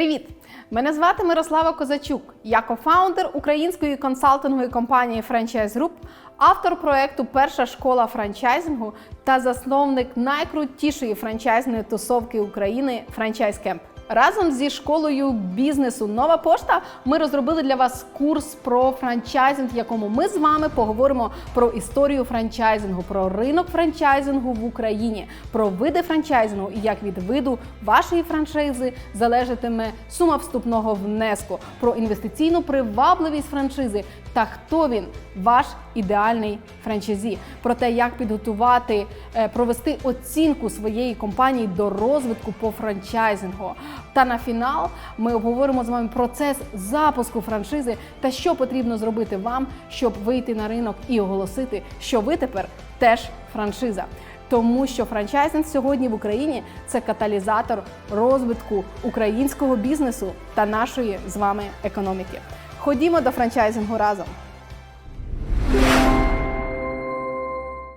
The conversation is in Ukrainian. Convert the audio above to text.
Привіт! Мене звати Мирослава Козачук. Я кофаундер української консалтингової компанії Franchise Group, автор проекту Перша школа франчайзингу та засновник найкрутішої франчайзної тусовки України Franchise Camp. Разом зі школою бізнесу Нова пошта ми розробили для вас курс про франчайзинг, в якому ми з вами поговоримо про історію франчайзингу, про ринок франчайзингу в Україні, про види франчайзингу і як від виду вашої франшизи залежатиме сума вступного внеску, про інвестиційну привабливість франшизи та хто він, ваш ідеальний франчайзі, про те, як підготувати, е, провести оцінку своєї компанії до розвитку по франчайзингу. Та на фінал ми обговоримо з вами процес запуску франшизи та що потрібно зробити вам, щоб вийти на ринок і оголосити, що ви тепер теж франшиза. Тому що франчайзинг сьогодні в Україні це каталізатор розвитку українського бізнесу та нашої з вами економіки. Ходімо до франчайзингу разом.